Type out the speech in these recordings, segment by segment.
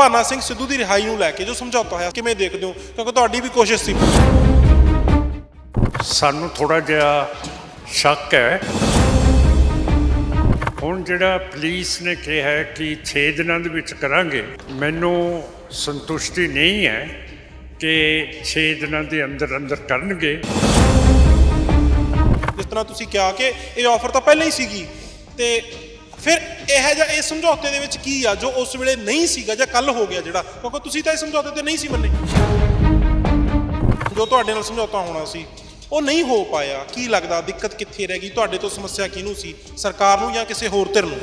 ਭਾਨਾ ਸਿੰਘ ਸਿੱਧੂ ਦੀ ਰਿਹਾਈ ਨੂੰ ਲੈ ਕੇ ਜੋ ਸਮਝੌਤਾ ਹੋਇਆ ਕਿਵੇਂ ਦੇਖਦੇ ਹੋ? ਕਿਉਂਕਿ ਤੁਹਾਡੀ ਵੀ ਕੋਸ਼ਿਸ਼ ਸੀ। ਸਾਨੂੰ ਥੋੜਾ ਜਿਹਾ ਸ਼ੱਕ ਹੈ। ਹੁਣ ਜਿਹੜਾ ਪੁਲਿਸ ਨੇ ਕਿਹਾ ਹੈ ਕਿ 6 ਦਿਨਾਂ ਦੇ ਵਿੱਚ ਕਰਾਂਗੇ ਮੈਨੂੰ ਸੰਤੁਸ਼ਟੀ ਨਹੀਂ ਹੈ ਕਿ 6 ਦਿਨਾਂ ਦੇ ਅੰਦਰ ਅੰਦਰ ਕਰਨਗੇ। ਜਿਸ ਤਰ੍ਹਾਂ ਤੁਸੀਂ ਕਿਹਾ ਕਿ ਇਹ ਆਫਰ ਤਾਂ ਪਹਿਲਾਂ ਹੀ ਸੀਗੀ ਤੇ ਫਿਰ ਇਹ ਜਿਹਾ ਇਹ ਸਮਝੌਤੇ ਦੇ ਵਿੱਚ ਕੀ ਆ, ਜੋ ਉਸ ਵੇਲੇ ਨਹੀਂ ਸੀਗਾ ਜਾਂ ਕੱਲ ਹੋ ਗਿਆ ਜਿਹੜਾ? ਕਿਉਂਕਿ ਤੁਸੀਂ ਤਾਂ ਇਹ ਸਮਝੌਤੇ ਤੇ ਨਹੀਂ ਸੀ ਮੰਨੇ। ਜੋ ਤੁਹਾਡੇ ਨਾਲ ਸਮਝੌਤਾ ਹੋਣਾ ਸੀ, ਉਹ ਨਹੀਂ ਹੋ ਪਾਇਆ। ਕੀ ਲੱਗਦਾ, ਦਿੱਕਤ ਕਿੱਥੇ ਰਹਿ ਗਈ? ਤੁਹਾਡੇ ਤੋਂ ਸਮੱਸਿਆ ਕਿਹਨੂੰ ਸੀ? ਸਰਕਾਰ ਨੂੰ ਜਾਂ ਕਿਸੇ ਹੋਰ ਧਿਰ ਨੂੰ?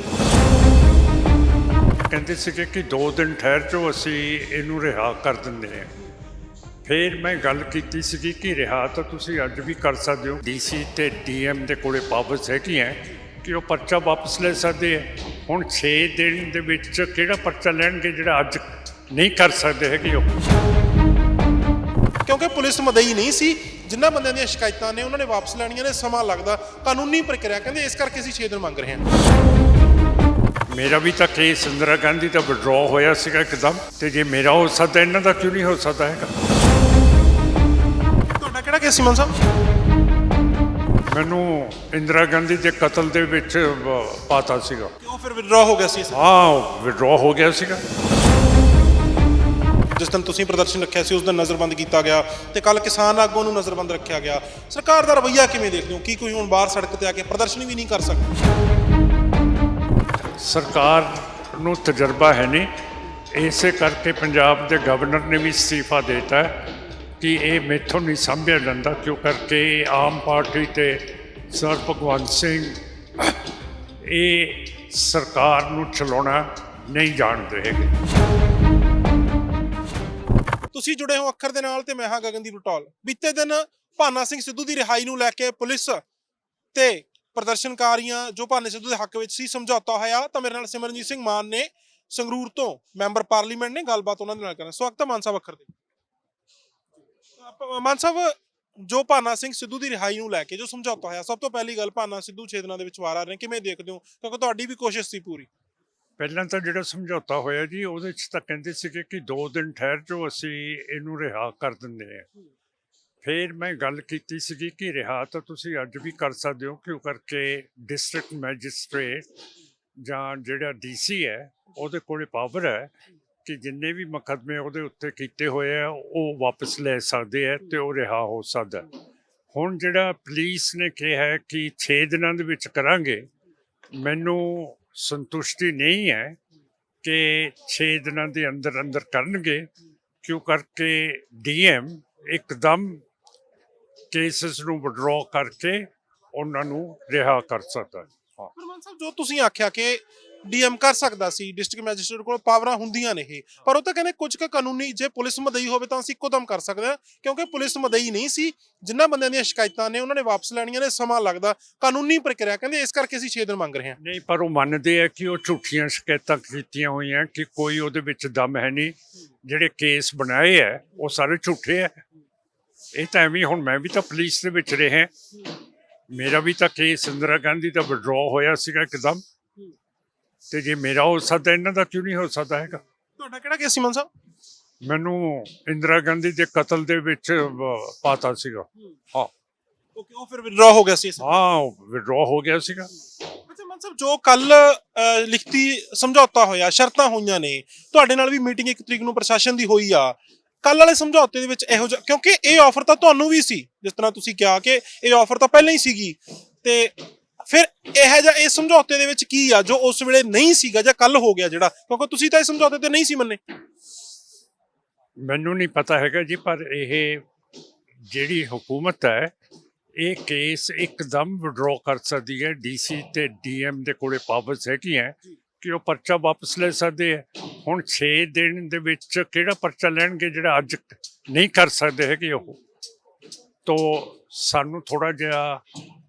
ਕਹਿੰਦੇ ਸੀਗੇ ਕਿ 2 ਦਿਨ ਠਹਿਰ ਜੋ ਅਸੀਂ ਇਹਨੂੰ ਰਿਹਾ ਕਰ ਦਿੰਦੇ ਹਾਂ। ਫਿਰ ਮੈਂ ਗੱਲ ਕੀਤੀ ਸੀਗੀ ਕਿ ਰਿਹਾ ਤਾਂ ਤੁਸੀਂ ਅੱਜ ਵੀ ਕਰ ਸਕਦੇ ਹੋ। ਡੀਸੀ ਤੇ ਡੀਐਮ ਦੇ ਕੋਲੇ ਪਾਵਰਸ ਹੈਗੀਆਂ। ਕਿ ਉਹ ਪਰਚਾ ਵਾਪਸ ਲੈ ਸਕਦੇ ਹੈ ਹੁਣ 6 ਦਿਨ ਦੇ ਵਿੱਚ ਕਿਹੜਾ ਪਰਚਾ ਲੈਣਗੇ ਜਿਹੜਾ ਅੱਜ ਨਹੀਂ ਕਰ ਸਕਦੇ ਹੈਗੇ ਉਹ? ਕਿਉਂਕਿ ਪੁਲਿਸ ਮਦਈ ਨਹੀਂ ਸੀ। ਜਿਨ੍ਹਾਂ ਬੰਦਿਆਂ ਦੀਆਂ ਸ਼ਿਕਾਇਤਾਂ ਨੇ ਉਹਨਾਂ ਨੇ ਵਾਪਸ ਲੈਣੀਆਂ ਨੇ ਸਮਾਂ ਲੱਗਦਾ ਕਾਨੂੰਨੀ ਪ੍ਰਕਿਰਿਆ। ਕਹਿੰਦੇ ਇਸ ਕਰਕੇ ਅਸੀਂ 6 ਦਿਨ ਮੰਗ ਰਹੇ ਹਾਂ। ਮੇਰਾ ਵੀ ਤਾਂ ਕੇਸ ਇੰਦਰਾ ਗਾਂਧੀ ਦਾ ਵਿਡਰਾਅ ਹੋਇਆ ਸੀਗਾ ਇੱਕਦਮ। ਤੇ ਜੇ ਮੇਰਾ ਹੋ ਸਕਦਾ ਇਹਨਾਂ ਦਾ ਕਿਉਂ ਨਹੀਂ ਹੋ ਸਕਦਾ ਹੈਗਾ? ਤੁਹਾਡਾ ਕਿਹੜਾ ਕੇਸ ਸੀ ਮਨ ਸਾਹਿਬ ਮੈਨੂੰ ਇੰਦਰਾ ਗਾਂਧੀ ਦੇ ਕਤਲ ਦੇ ਵਿੱਚ ਪਾਤਾ ਸੀਗਾ। ਕਿ ਉਹ ਫਿਰ ਵਿਡਰਾ ਹੋ ਗਿਆ ਸੀ ਹਾਂ ਵਿਡਰਾਅ ਹੋ ਗਿਆ ਸੀਗਾ। ਜਿਸ ਦਿਨ ਤੁਸੀਂ ਪ੍ਰਦਰਸ਼ਨ ਰੱਖਿਆ ਸੀ ਉਸ ਦਿਨ ਨਜ਼ਰਬੰਦ ਕੀਤਾ ਗਿਆ ਤੇ ਕੱਲ ਕਿਸਾਨ ਆਗੂਆਂ ਨੂੰ ਨਜ਼ਰਬੰਦ ਰੱਖਿਆ ਗਿਆ। ਸਰਕਾਰ ਦਾ ਰਵੱਈਆ ਕਿਵੇਂ ਦੇਖਦੇ ਹੋ? ਕੀ ਕੋਈ ਹੁਣ ਬਾਹਰ ਸੜਕ ਤੇ ਆ ਕੇ ਪ੍ਰਦਰਸ਼ਨ ਵੀ ਨਹੀਂ ਕਰ ਸਕਦਾ? ਸਰਕਾਰ ਨੂੰ ਤਜਰਬਾ ਹੈ ਨਹੀਂ। ਇਸੇ ਕਰਕੇ ਪੰਜਾਬ ਦੇ ਗਵਰਨਰ ਨੇ ਵੀ ਅਸਤੀਫਾ ਦਿੱਤਾ ਹੈ। ਕਿ ਇਹ ਮੈਥੋਂ ਨਹੀਂ ਸੰਭਿਆ ਜਾਂਦਾ, ਕਿਉਂ ਕਰਕੇ ਆਮ ਪਾਰਟੀ ਤੇ ਸਰ ਭਗਵੰਤ ਸਿੰਘ ਇਹ ਸਰਕਾਰ ਨੂੰ ਚਲਾਉਣਾ ਨਹੀਂ ਜਾਣਦੇ ਹੈਗੇ। ਤੁਸੀਂ ਜੁੜੇ ਹੋ ਅੱਖਰ ਦੇ ਨਾਲ ਤੇ ਮੈਂ ਹਾਂ ਗਗਨਦੀਪ ਬਟੋਲ ਬੀਤੇ ਦਿਨ ਭਾਨਾ ਸਿੰਘ ਸਿੱਧੂ ਦੀ ਰਿਹਾਈ ਨੂੰ ਲੈ ਕੇ ਪੁਲਿਸ ਤੇ ਪ੍ਰਦਰਸ਼ਨਕਾਰੀਆਂ ਜੋ ਭਾਨੇ ਸਿੱਧੂ ਦੇ ਹੱਕ ਵਿੱਚ ਸੀ ਸਮਝੌਤਾ ਹੋਇਆ, ਤਾਂ ਮੇਰੇ ਨਾਲ ਸਿਮਰਨਜੀਤ ਸਿੰਘ ਮਾਨ ਨੇ ਸੰਗਰੂਰ ਤੋਂ ਮੈਂਬਰ ਪਾਰਲੀਮੈਂਟ ਨੇ ਗੱਲਬਾਤ ਉਹਨਾਂ ਦੇ ਨਾਲ ਕਰਨਾ। ਸਵਾਗਤ ਹੈ ਮਾਨ ਸਾਹਿਬ ਅੱਖਰ ਦੇ ਅਹ ਮਾਨ ਸਾਹਿਬ, ਜੋ ਭਾਨਾ ਸਿੰਘ ਸਿੱਧੂ ਦੀ ਰਿਹਾਈ ਨੂੰ ਲੈ ਕੇ ਜੋ ਸਮਝੌਤਾ ਹੋਇਆ, ਸਭ ਤੋਂ ਪਹਿਲੀ ਗੱਲ ਭਾਨਾ ਸਿੱਧੂ ਛੇ ਦੇ ਵਿੱਚ ਆ ਰਹੇ ਨੇ, ਕਿਵੇਂ ਦੇਖਦੇ ਹੋ? ਕਿਉਂਕਿ ਤੁਹਾਡੀ ਵੀ ਕੋਸ਼ਿਸ਼ ਸੀ ਪੂਰੀ। ਪਹਿਲਾਂ ਤਾਂ ਜਿਹੜਾ ਸਮਝੌਤਾ ਹੋਇਆ ਜੀ, ਉਹਦੇ ਚ ਤਾਂ ਕਹਿੰਦੇ ਸੀਗੇ ਕਿ 2 ਦਿਨ ਠਹਿਰ ਜੋ ਅਸੀਂ ਇਹਨੂੰ ਰਿਹਾ ਕਰ ਦਿੰਦੇ ਹਾਂ। ਫਿਰ ਮੈਂ ਗੱਲ ਕੀਤੀ ਸੀਗੀ ਕਿ ਰਿਹਾ ਤਾਂ ਤੁਸੀਂ ਅੱਜ ਵੀ ਕਰ ਸਕਦੇ ਹੋ, ਕਿਉਂ ਕਰਕੇ ਡਿਸਟ੍ਰਿਕਟ ਮੈਜਿਸਟ੍ਰੇਟ ਜਾਂ ਜਿਹੜਾ ਡੀਸੀ ਹੈ, ਉਹਦੇ ਕੋਲੇ ਪਾਵਰ ਹੈ ਕਿ ਜਿੰਨੇ ਵੀ ਮੁਕੱਦਮੇ ਉਹਦੇ ਉੱਤੇ ਕੀਤੇ ਹੋਏ ਆ, ਉਹ ਵਾਪਸ ਲੈ ਸਕਦੇ ਆ ਤੇ ਉਹ ਰਿਹਾ ਹੋ ਸਕਦਾ। ਹੁਣ ਜਿਹੜਾ ਪੁਲਿਸ ਨੇ ਕਿਹਾ ਹੈ ਕਿ 6 ਦਿਨਾਂ ਦੇ ਵਿੱਚ ਕਰਾਂਗੇ, ਮੈਨੂੰ ਸੰਤੁਸ਼ਟੀ ਨਹੀਂ ਹੈ ਕਿ 6 ਦਿਨਾਂ ਦੇ ਅੰਦਰ ਅੰਦਰ ਕਰਨਗੇ, ਕਿਉਂ ਕਰਕੇ ਡੀਐਮ ਇੱਕਦਮ ਕੇਸਸ ਨੂੰ ਵਿਡਰਾਅ ਕਰਕੇ ਉਹਨਾਂ ਨੂੰ ਰਿਹਾ ਕਰ ਸਕਦਾ। ਹੈ। ਹਾਂ ਸਾਹਿਬ, ਜੋ ਤੁਸੀਂ ਆਖਿਆ ਕਿ ਡੀਐਮ ਕਰ ਸਕਦਾ ਸੀ, ਡਿਸਟ੍ਰਿਕਟ ਮੈਜਿਸਟ੍ਰੇਟ ਕੋਲ ਪਾਵਰਾਂ ਹੁੰਦੀਆਂ ਨੇ ਇਹ। ਪਰ ਉਹ ਤਾਂ ਕਹਿੰਦੇ ਕੁਝ ਕੁ ਕਾਨੂੰਨੀ, ਜੇ ਪੁਲਿਸ ਮਦਈ ਹੋਵੇ ਤਾਂ ਅਸੀਂ ਇੱਕੋ ਕਰ ਸਕਦੇ ਹਾਂ, ਕਿਉਂਕਿ ਪੁਲਿਸ ਮਦਈ ਨਹੀਂ ਸੀ। ਜਿਨ੍ਹਾਂ ਬੰਦਿਆਂ ਦੀਆਂ ਸ਼ਿਕਾਇਤਾਂ ਨੇ, ਉਹਨਾਂ ਨੇ ਵਾਪਸ ਲੈਣੀਆਂ ਨੇ, ਸਮਾਂ ਲੱਗਦਾ, ਕਾਨੂੰਨੀ ਪ੍ਰਕਿਰਿਆ। ਕਹਿੰਦੇ ਇਸ ਕਰਕੇ ਅਸੀਂ 6 ਦਿਨ ਮੰਗ ਰਹੇ ਹਾਂ। ਨਹੀਂ, ਪਰ ਉਹ ਮੰਨਦੇ ਆ ਕਿ ਉਹ ਝੂਠੀਆਂ ਸ਼ਿਕਾਇਤਾਂ ਕੀਤੀਆਂ ਹੋਈਆਂ ਕਿ ਕੋਈ ਉਹਦੇ ਵਿੱਚ ਦਮ ਹੈ ਨਹੀਂ। ਜਿਹੜੇ ਕੇਸ ਬਣਾਏ ਆ, ਉਹ ਸਾਰੇ ਝੂਠੇ ਆ। ਇਹ ਤਾਂ ਐਵੇਂ ਹੁਣ ਮੈਂ ਵੀ ਤਾਂ ਪੁਲਿਸ ਦੇ ਵਿੱਚ ਰਿਹਾ। ਮੇਰਾ ਵੀ ਤਾਂ ਕੇਸ ਇੰਦਰਾ ਗਾਂਧੀ ਦਾ ਵਿਡਰਾਅ ਹੋਇਆ ਸੀਗਾ ਇੱਕਦਮ। ਤੇ ਜੇ ਮੇਰਾ ਹੋ ਸਕਦਾ ਇਹਨਾਂ ਦਾ ਕਿਉਂ ਨਹੀਂ ਹੋ ਸਕਦਾ ਹੈਗਾ? ਤੁਹਾਡਾ ਕਿਹੜਾ ਕੇਸ ਸੀ ਮਾਨ ਸਾਹਿਬ? ਮੈਨੂੰ ਇੰਦਰਾ ਗਾਂਧੀ ਦੇ ਕਤਲ ਦੇ ਵਿੱਚ ਅਹ, ਪਾਤਾ ਸੀਗਾ। ਹਾਂ। ਓਕੇ ਉਹ ਫਿਰ ਵਿਡਰਾ ਹੋ ਗਿਆ ਸੀ ਇਸ- ਹਾਂ ਵਿਡਰਾਅ ਹੋ ਗਿਆ ਸੀਗਾ। ਅੱਛਾ ਮਾਨ ਸਾਹਿਬ ਜੋ ਕੱਲ ਲਿਖਤੀ ਸਮਝੌਤਾ ਹੋਇਆ ਸ਼ਰਤਾਂ ਹੋਈਆਂ ਨੇ ਤੁਹਾਡੇ ਨਾਲ ਵੀ ਮੀਟਿੰਗ ਇੱਕ ਤਰੀਕ ਨੂੰ ਪ੍ਰਸ਼ਾਸਨ ਦੀ ਹੋਈ ਆ। ਕੱਲ ਵਾਲੇ ਸਮਝੌਤੇ ਦੇ ਵਿੱਚ ਇਹੋ ਜਿਹਾ ਕਿਉਂਕਿ ਇਹ ਆਫਰ ਤਾਂ ਤੁਹਾਨੂੰ ਵੀ ਸੀ ਜਿਸ ਤਰ੍ਹਾਂ ਤੁਸੀਂ ਕਿਹਾ ਕਿ ਇਹ ਆਫਰ ਤਾਂ ਪਹਿਲਾਂ ਹੀ ਸੀਗੀ। ਤੇ ਫਿਰ ਇਹ ਜਿਹਾ ਇਹ ਸਮਝੌਤੇ ਦੇ ਵਿੱਚ ਕੀ ਆ, ਜੋ ਉਸ ਵੇਲੇ ਨਹੀਂ ਸੀਗਾ ਜਾਂ ਕੱਲ ਹੋ ਗਿਆ ਜਿਹੜਾ? ਕਿਉਂਕਿ ਤੁਸੀਂ ਤਾਂ ਇਹ ਸਮਝੌਤੇ ਤੇ ਨਹੀਂ ਸੀ ਮੰਨੇ। ਮੈਨੂੰ ਨਹੀਂ ਪਤਾ ਹੈਗਾ ਜੀ, ਪਰ ਇਹ ਜਿਹੜੀ ਹਕੂਮਤ ਹੈ, ਇਹ ਕੇਸ ਇੱਕਦਮ ਵਿਡਰਾਅ ਕਰ ਸਕਦੀ ਹੈ। ਡੀਸੀ ਤੇ ਡੀਐਮ ਦੇ ਕੋਲੇ ਪਾਵਰਸ ਹੈਗੀਆਂ ਕਿ ਉਹ ਪਰਚਾ ਵਾਪਸ ਲੈ ਸਕਦੇ ਹੈ। ਹੁਣ 6 ਦਿਨ ਦੇ ਵਿੱਚ ਕਿਹੜਾ ਪਰਚਾ ਲੈਣਗੇ ਜਿਹੜਾ ਅੱਜ ਨਹੀਂ ਕਰ ਸਕਦੇ ਹੈਗੇ ਉਹ? ਤੋ ਸਾਨੂੰ ਥੋੜਾ ਜਿਹਾ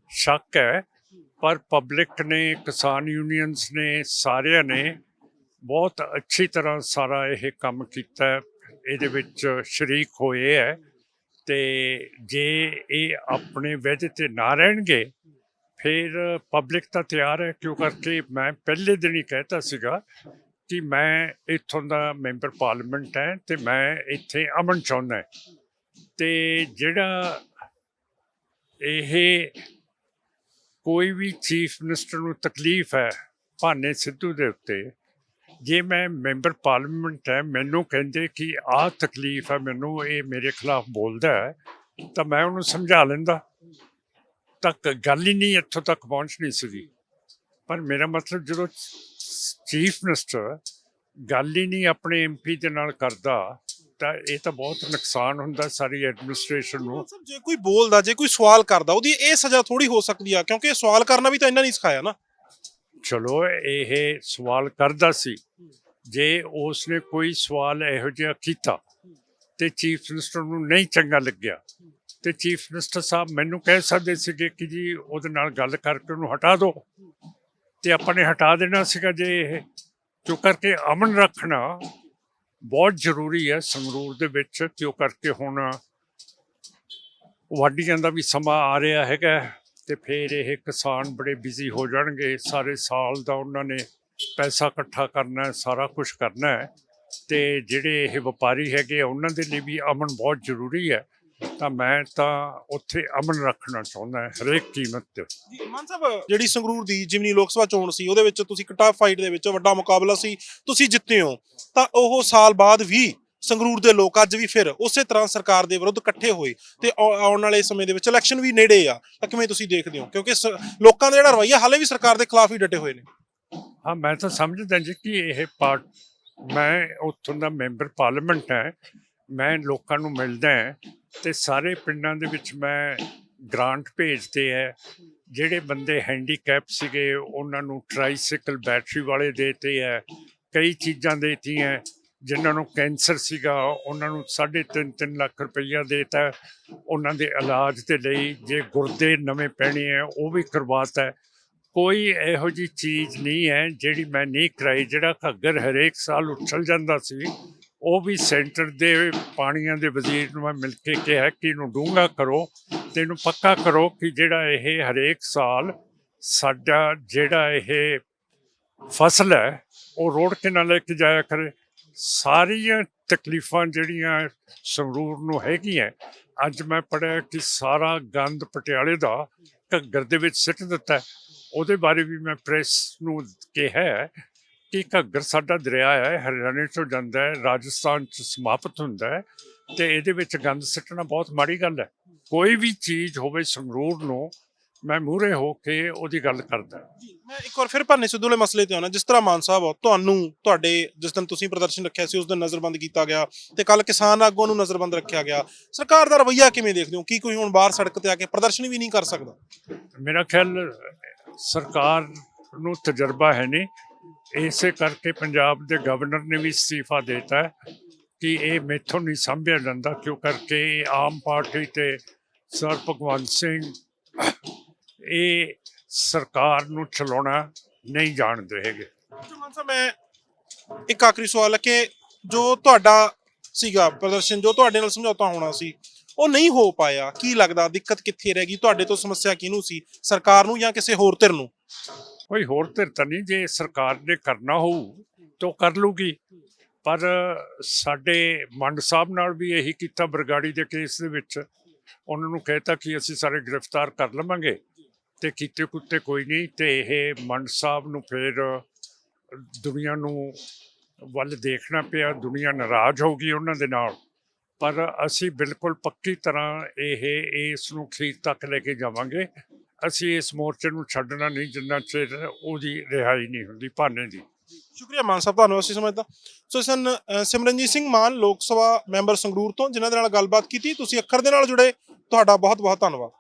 ਸ਼ੱਕ ਹੈ ਪਰ ਪਬਲਿਕ ਨੇ, ਕਿਸਾਨ ਯੂਨੀਅਨਸ ਨੇ, ਸਾਰਿਆਂ ਨੇ ਬਹੁਤ ਅੱਛੀ ਤਰ੍ਹਾਂ ਸਾਰਾ ਇਹ ਕੰਮ ਕੀਤਾ ਇਹਦੇ ਵਿੱਚ ਸ਼ਰੀਕ ਹੋਏ ਹੈ ਤੇ ਜੇ ਇਹ ਆਪਣੇ ਵਾਅਦੇ ਤੇ ਨਾ ਰਹਿਣਗੇ, ਫਿਰ ਪਬਲਿਕ ਤਾਂ ਤਿਆਰ ਹੈ, ਕਿਉਂ ਕਰਕੇ ਮੈਂ ਪਹਿਲੇ ਦਿਨ ਹੀ ਕਹਿਤਾ ਸੀਗਾ ਕਿ ਮੈਂ ਇੱਥੋਂ ਦਾ ਮੈਂਬਰ ਪਾਰਲੀਮੈਂਟ ਹੈ ਤੇ ਮੈਂ ਇੱਥੇ ਅਮਨ ਚਾਹੁੰਦਾ ਹੈ। ਤੇ ਜਿਹੜਾ ਇਹ ਕੋਈ ਵੀ ਚੀਫ ਮਿਨਿਸਟਰ ਨੂੰ ਤਕਲੀਫ ਹੈ ਭਾਨੇ ਸਿੱਧੂ ਦੇ ਉੱਤੇ, ਜੇ ਮੈਂ ਮੈਂਬਰ ਪਾਰਲੀਮੈਂਟ ਹੈ, ਮੈਨੂੰ ਕਹਿੰਦੇ ਕਿ ਆਹ ਤਕਲੀਫ ਹੈ, ਮੈਨੂੰ ਇਹ ਮੇਰੇ ਖਿਲਾਫ ਬੋਲਦਾ ਹੈ, ਤਾਂ ਮੈਂ ਉਹਨੂੰ ਸਮਝਾ ਲੈਂਦਾ। ਤੱਕ ਗੱਲ ਹੀ ਨਹੀਂ ਇੱਥੋਂ ਤੱਕ ਪਹੁੰਚਣੀ ਸੀਗੀ। ਪਰ ਮੇਰਾ ਮਤਲਬ ਜਦੋਂ ਚੀਫ ਮਿਨਿਸਟਰ ਗੱਲ ਹੀ ਨਹੀਂ ਆਪਣੇ ਐਮਪੀ ਦੇ ਨਾਲ ਕਰਦਾ ਤਾਂ ਇਹ ਤਾਂ ਬਹੁਤ ਨੁਕਸਾਨ ਹੁੰਦਾ ਸਾਰੀ ਐਡਮਿਨਿਸਟ੍ਰੇਸ਼ਨ ਨੂੰ। ਜੇ ਕੋਈ ਬੋਲਦਾ ਜੇ ਕੋਈ ਸਵਾਲ ਕਰਦਾ ਉਹਦੀ ਇਹ ਸਜ਼ਾ ਥੋੜੀ ਹੋ ਸਕਦੀ ਆ ਕਿਉਂਕਿ ਸਵਾਲ ਕਰਨਾ ਵੀ ਤਾਂ ਇਹਨਾਂ ਨਹੀਂ ਸਿਖਾਇਆ ਨਾ। ਚਲੋ ਇਹ ਸਵਾਲ ਕਰਦਾ ਸੀ। ਜੇ ਉਸਨੇ ਕੋਈ ਸਵਾਲ ਇਹੋ ਜਿਹਾ ਕੀਤਾ ਤੇ ਚੀਫ ਮਿਨਿਸਟਰ ਨੂੰ ਨਹੀਂ ਚੰਗਾ ਲੱਗਿਆ ਤੇ ਚੀਫ ਮਿਨਿਸਟਰ ਸਾਹਿਬ ਮੈਨੂੰ ਕਹਿ ਸਕਦੇ ਸੀਗੇ ਕਿ ਜੀ ਉਹਦੇ ਨਾਲ ਗੱਲ ਕਰਕੇ ਉਹਨੂੰ ਹਟਾ ਦਿਓ। ਤੇ ਆਪਾਂ ਨੇ ਹਟਾ ਦੇਣਾ ਸੀਗਾ ਜੇ ਇਹ। ਕਿਉਂ ਕਰਕੇ ਅਮਨ ਰੱਖਣਾ ਬਹੁਤ ਜ਼ਰੂਰੀ ਹੈ ਸੰਗਰੂਰ ਦੇ ਵਿੱਚ ਕਿਉਂ ਕਰਕੇ ਹੁਣ ਵਾਢੀਆਂ ਦਾ ਵੀ ਸਮਾਂ ਆ ਰਿਹਾ ਹੈਗਾ ਤੇ ਫਿਰ ਇਹ ਕਿਸਾਨ ਬੜੇ ਬਿਜ਼ੀ ਹੋ ਜਾਣਗੇ। ਸਾਰੇ ਸਾਲ ਦਾ ਉਹਨਾਂ ਨੇ ਪੈਸਾ ਇਕੱਠਾ ਕਰਨਾ ਹੈ ਸਾਰਾ ਕੁਝ ਕਰਨਾ ਹੈ ਤੇ ਜਿਹੜੇ ਇਹ ਵਪਾਰੀ ਹੈਗੇ ਆ, ਉਹਨਾਂ ਦੇ ਲਈ ਵੀ ਅਮਨ ਬਹੁਤ ਜ਼ਰੂਰੀ ਹੈ। ਤਾਂ ਮੈਂ ਤਾਂ ਉੱਥੇ ਅਮਨ ਰੱਖਣਾ ਚਾਹੁੰਦਾ ਹਾਂ ਹਰੇਕ ਕੀਮਤ ਤੇ ਜੀ ਮਾਨ ਸਾਹਿਬ ਜਿਹੜੀ ਸੰਗਰੂਰ ਦੀ ਜਿਮਨੀ ਲੋਕ ਸਭਾ ਚੋਣ ਸੀ ਉਹਦੇ ਵਿੱਚ ਤੁਸੀਂ ਕਟਾ ਫਾਈਟ ਦੇ ਵਿੱਚ ਵੱਡਾ ਮੁਕਾਬਲਾ ਸੀ ਤੁਸੀਂ ਜਿੱਤੇ ਹੋ। ਤਾਂ ਉਹ ਸਾਲ ਬਾਅਦ ਵੀ ਸੰਗਰੂਰ ਦੇ ਲੋਕ ਅੱਜ ਵੀ ਫਿਰ ਉਸੇ ਤਰ੍ਹਾਂ ਸਰਕਾਰ ਦੇ ਵਿਰੁੱਧ ਇਕੱਠੇ ਹੋਏ ਤੇ ਆਉ- ਆਉਣ ਵਾਲੇ ਸਮੇਂ ਦੇ ਵਿੱਚ ਇਲੈਕਸ਼ਨ ਵੀ ਨੇੜੇ ਆ। ਤਾਂ ਕਿਵੇਂ ਤੁਸੀਂ ਦੇਖਦੇ ਹੋ? ਕਿਉਂਕਿ ਸ- ਲੋਕਾਂ ਦਾ ਜਿਹੜਾ ਰਵੱਈਆ ਹਾਲੇ ਵੀ ਸਰਕਾਰ ਦੇ ਖਿਲਾਫ ਹੀ ਡਟੇ ਹੋਏ ਨੇ। ਹਾਂ ਮੈਂ ਤਾਂ ਸਮਝਦਾ ਜੀ ਕਿ ਇਹ ਪਾਰਟ ਮੈਂ ਉੱਥੋਂ ਦਾ ਮੈਂਬਰ ਪਾਰਲੀਮੈਂਟ ਹੈ ਮੈਂ ਲੋਕਾਂ ਨੂੰ ਮਿਲਦਾ ਹਾਂ ਤੇ ਸਾਰੇ ਪਿੰਡਾਂ ਦੇ ਵਿੱਚ ਮੈਂ ਗ੍ਰਾਂਟ ਭੇਜਦੇ ਹੈ। ਜਿਹੜੇ ਬੰਦੇ ਹੈਂਡੀਕੈਪ ਸੀਗੇ, ਉਹਨਾਂ ਨੂੰ ਟ੍ਰਾਈਸਾਈਕਲ ਬੈਟਰੀ ਵਾਲੇ ਦੇਤੇ ਹੈ। ਕਈ ਚੀਜ਼ਾਂ ਦੇਤੀਆਂ ਜਿਨ੍ਹਾਂ ਨੂੰ ਕੈਂਸਰ ਸੀਗਾ, ਉਹਨਾਂ ਨੂੰ 3.5 3 ਲੱਖ ਰੁਪਈਆ ਦੇਤਾ ਉਹਨਾਂ ਦੇ ਇਲਾਜ ਦੇ ਲਈ ਜੇ ਗੁਰਦੇ ਨਵੇਂ ਪੈਣੇ ਹੈ, ਉਹ ਵੀ ਕਰਵਾਤਾ ਕੋਈ ਇਹੋ ਜੀ ਚੀਜ਼ ਨਹੀਂ ਹੈ, ਜਿਹੜੀ ਮੈਂ ਨਹੀਂ ਕਰਾਈ। ਜਿਹੜਾ ਘੱਗਰ ਹਰੇਕ ਸਾਲ ਉੱਛਲ ਜਾਂਦਾ ਸੀ ਉਹ ਵੀ ਸੈਂਟਰ ਦੇ ਪਾਣੀਆਂ ਦੇ ਵਜ਼ੀਰ ਨੂੰ ਮੈਂ ਮਿਲ ਕੇ ਕਿਹਾ ਕਿ ਇਹਨੂੰ ਡੂੰਘਾ ਕਰੋ ਤੇ ਇਹਨੂੰ ਪੱਕਾ ਕਰੋ ਕਿ ਜਿਹੜਾ ਇਹ ਹਰੇਕ ਸਾਲ ਸਾਡਾ ਜਿਹੜਾ ਇਹ ਫਸਲ ਹੈ, ਉਹ ਰੋੜ ਕੇ ਨਾ ਲੈ ਕੇ ਜਾਇਆ ਕਰੇ। ਸਾਰੀਆਂ ਤਕਲੀਫਾਂ ਜਿਹੜੀਆਂ ਸੰਗਰੂਰ ਨੂੰ ਹੈਗੀਆਂ, ਅੱਜ ਮੈਂ ਪੜਿਆ ਕਿ ਸਾਰਾ ਗੰਦ ਪਟਿਆਲੇ ਦਾ ਘੱਗਰ ਦੇ ਵਿੱਚ ਸਿੱਟ ਦਿੱਤਾ। ਉਹਦੇ ਬਾਰੇ ਵੀ ਮੈਂ ਪ੍ਰੈਸ ਨੂੰ ਕਿਹਾ ਕਿ ਘੱਗਰ ਸਾਡਾ ਦਰਿਆ ਹੈ ਹਰਿਆਣੇ ਤੋਂ ਜਾਂਦਾ ਹੈ ਰਾਜਸਥਾਨ ਚ ਸਮਾਪਤ ਹੁੰਦਾ ਹੈ ਤੇ ਇਹਦੇ ਵਿੱਚ ਗੰਦ ਸਿੱਟਣਾ ਬਹੁਤ ਮਾੜੀ ਗੱਲ ਹੈ। ਕੋਈ ਵੀ ਚੀਜ਼ ਹੋਵੇ ਸੰਗਰੂਰ ਨੂੰ ਮੈਂ ਮੂਹਰੇ ਹੋ ਕੇ ਉਹਦੀ ਗੱਲ ਕਰਦਾ। ਮੈਂ ਇੱਕ ਵਾਰ ਫਿਰ ਭਾਨੇ ਸਿੱਧੂ ਵਾਲੇ ਮਸਲੇ ਤੇ ਆਉਣਾ। ਜਿਸ ਤਰ੍ਹਾਂ ਮਾਨ ਸਾਹਿਬ ਤੁਹਾਨੂੰ ਤੁਹਾਡੇ ਜਿਸ ਦਿਨ ਤੁਸੀਂ ਪ੍ਰਦਰਸ਼ਨ ਰੱਖਿਆ ਸੀ ਉਸ ਦਿਨ ਨਜ਼ਰਬੰਦ ਕੀਤਾ ਗਿਆ ਤੇ ਕੱਲ ਕਿਸਾਨ ਆਗੂਆਂ ਨੂੰ ਨਜ਼ਰਬੰਦ ਰੱਖਿਆ ਗਿਆ। ਸਰਕਾਰ ਦਾ ਰਵੱਈਆ ਕਿਵੇਂ ਦੇਖਦੇ ਹੋ? ਕੀ ਕੋਈ ਹੁਣ ਬਾਹਰ ਸੜਕ ਤੇ ਆ ਕੇ ਪ੍ਰਦਰਸ਼ਨ ਵੀ ਨਹੀਂ ਕਰ ਸਕਦਾ? ਮੇਰਾ ਖਿਆਲ ਸਰਕਾਰ ਨੂੰ ਤਜਰਬਾ ਹੈ ਨਹੀਂ। ਇਸੇ ਕਰਕੇ ਪੰਜਾਬ ਦੇ ਗਵਰਨਰ ਨੇ ਵੀ ਅਸਤੀਫਾ ਦਿੱਤਾ ਕਿ ਇਹ ਮੈਥੋਂ ਨਹੀਂ ਸੰਭਿਆ ਜਾਂਦਾ ਕਿਉਂ ਕਰਕੇ ਆਮ ਪਾਰਟੀ ਤੇ ਸਰ ਭਗਵੰਤ ਸਿੰਘ ਇਹ ਸਰਕਾਰ ਨੂੰ ਚਲਾਉਣਾ ਨਹੀਂ ਜਾਣਦੇ ਹੈਗੇ। ਮਾਨ ਸਾਹਿਬ, ਮੈਂ ਇੱਕ ਆਖਰੀ ਸਵਾਲ ਹੈ ਕਿ ਜੋ ਤੁਹਾਡਾ ਸੀਗਾ ਪ੍ਰਦਰਸ਼ਨ, ਜੋ ਤੁਹਾਡੇ ਨਾਲ ਸਮਝੌਤਾ ਹੋਣਾ ਸੀ, ਉਹ ਨਹੀਂ ਹੋ ਪਾਇਆ, ਕੀ ਲੱਗਦਾ, ਦਿੱਕਤ ਕਿੱਥੇ ਰਹਿ ਗਈ? ਤੁਹਾਡੇ ਤੋਂ ਸਮੱਸਿਆ ਕਿਹਨੂੰ ਸੀ? ਸਰਕਾਰ ਨੂੰ ਜਾਂ ਕਿਸੇ ਹੋਰ ਧਿਰ ਨੂੰ? ਕੋਈ ਹੋਰ ਧਿਰ ਤਾਂ ਨਹੀਂ ਜੇ ਸਰਕਾਰ ਨੇ ਕਰਨਾ ਹੋਊ ਤਾਂ ਉਹ ਕਰ ਲੂਗੀ ਪਰ ਸਾਡੇ ਮੰਡ ਸਾਹਿਬ ਨਾਲ ਵੀ ਇਹੀ ਕੀਤਾ ਬਰਗਾੜੀ ਦੇ ਕੇਸ ਦੇ ਵਿੱਚ। ਉਹਨਾਂ ਨੂੰ ਕਹਿਤਾ ਕਿ ਅਸੀਂ ਸਾਰੇ ਗ੍ਰਿਫਤਾਰ ਕਰ ਲਵਾਂਗੇ ਤੇ ਕੀਤੇ ਕੁੱਤੇ ਕੋਈ ਨਹੀਂ ਤੇ ਇਹ ਮੰਡ ਸਾਹਿਬ ਨੂੰ ਫਿਰ ਦੁਨੀਆ ਨੂੰ ਵੱਲ ਦੇਖਣਾ ਪਿਆ, ਦੁਨੀਆ ਨਾਰਾਜ਼ ਹੋ ਗਈ ਉਹਨਾਂ ਦੇ ਨਾਲ। ਪਰ ਅਸੀਂ ਬਿਲਕੁਲ ਪੱਕੀ ਤਰ੍ਹਾਂ ਇਹ, ਇਸ ਨੂੰ ਖੀਰ ਤੱਕ ਲੈ ਕੇ ਜਾਵਾਂਗੇ। ਅਸੀਂ ਇਸ ਮੋਰਚੇ ਨੂੰ ਛੱਡਣਾ ਨਹੀਂ, ਜਿੰਨਾ ਚਿਰ ਉਹਦੀ ਰਿਹਾਈ ਨਹੀਂ ਹੁੰਦੀ, ਭਾਨੇ ਦੀ। ਸ਼ੁਕਰੀਆ ਮਾਨ ਸਾਹਿਬ, ਧੰਨਵਾਦ, ਅਸੀਂ ਸਮਝਦਾ। ਸੋ ਸਨ ਸਿਮਰਨਜੀਤ ਸਿੰਘ ਮਾਨ, ਲੋਕ ਸਭਾ ਮੈਂਬਰ ਸੰਗਰੂਰ ਤੋਂ, ਜਿਨ੍ਹਾਂ ਦੇ ਨਾਲ ਗੱਲਬਾਤ ਕੀਤੀ, ਤੁਸੀਂ ਅੱਖਰ ਦੇ ਨਾਲ ਜੁੜੇ, ਤੁਹਾਡਾ ਬਹੁਤ ਬਹੁਤ ਧੰਨਵਾਦ।